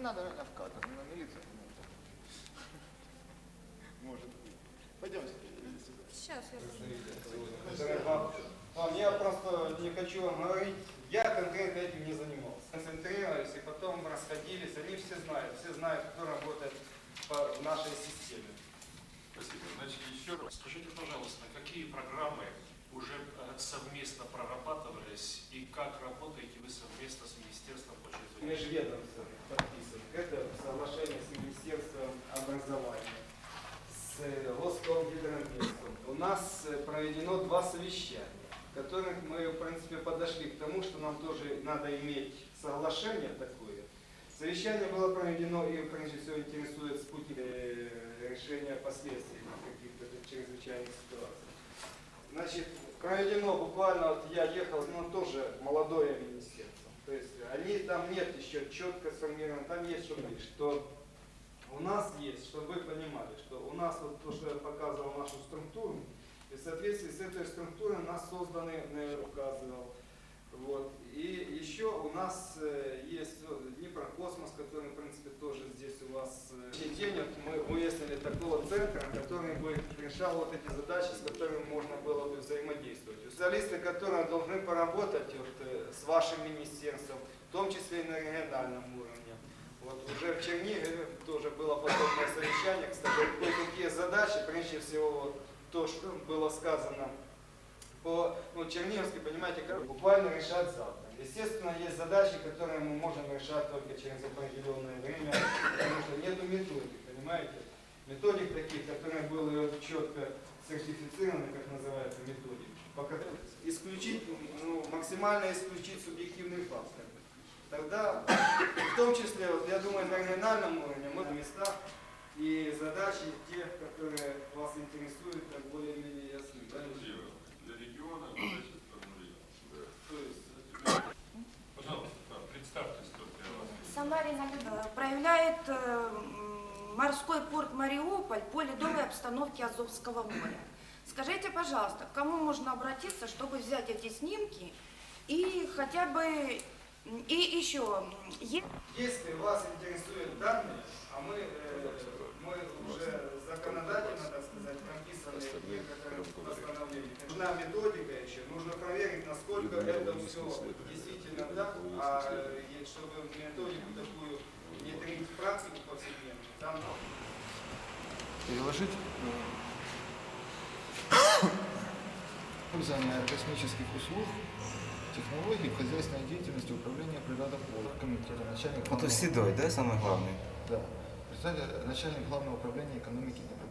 надо в кадр, на милицию. Может быть. Пойдемте. Сейчас я вам- Вам, я просто не хочу вам говорить, я конкретно этим не занимался. Концентрировались и потом расходились, они все знают, все знают, кто работает по нашей системе. Спасибо. Значит, еще раз, скажите, пожалуйста, какие программы уже э, совместно прорабатывались и как работаете вы совместно с Министерством по чрезвычайным Межведомство подписан. Это соглашение с Министерством образования, с э, Роскомгидромедом. У нас э, проведено два совещания, в которых мы, в принципе, подошли к тому, что нам тоже надо иметь соглашение такое. Совещание было проведено и, прежде всего, интересует спутник э, решения последствий каких-то чрезвычайных ситуаций. Значит, проведено буквально, вот я ехал, ну тоже молодое министерство. То есть они, там нет еще четко сформировано, там есть что что у нас есть, чтобы вы понимали, что у нас вот то, что я показывал нашу структуру, и в соответствии с этой структурой у нас созданы, я указывал, вот. И еще у нас э, есть э, Днепрокосмос, который, в принципе, тоже здесь у вас э, денег мы выяснили такого центра, который бы решал вот эти задачи, с которыми можно было бы взаимодействовать. Специалисты, которые должны поработать вот, э, с вашим министерством, в том числе и на региональном уровне. Вот уже в Чернигове тоже было подобное совещание, кстати, кое-какие задачи, прежде всего вот, то, что было сказано по ну, Черниговской, понимаете, как буквально решать завтра. Естественно, есть задачи, которые мы можем решать только через определенное время, потому что нету методик, понимаете? Методик таких, которые были четко сертифицированы, как называется методик. Пока исключить, ну, максимально исключить субъективный фактор. Тогда, в том числе, вот, я думаю, на региональном уровне мы на местах и задачи те, которые вас интересуют, как более-менее ясны. да? Для региона. То есть, Пожалуйста, представьтесь только я вас. Самарина Людмила проявляет э, морской порт Мариуполь по ледовой обстановке Азовского моря. Скажите, пожалуйста, к кому можно обратиться, чтобы взять эти снимки и хотя бы... И еще, Если вас интересуют данные, а мы, э, мы уже законодательно, так сказать, прописаны некоторые постановления. Нужна методика еще, нужно проверить, насколько это все действительно так, а чтобы методику такую внедрить в практику повседневную, там Переложить? Пользование космических услуг, технологий в хозяйственной деятельности управления природофлотом. Комитета, начальник Это главного- Седой, да, самый главный? Да. Представитель начальник главного управления экономики Днепропетровска.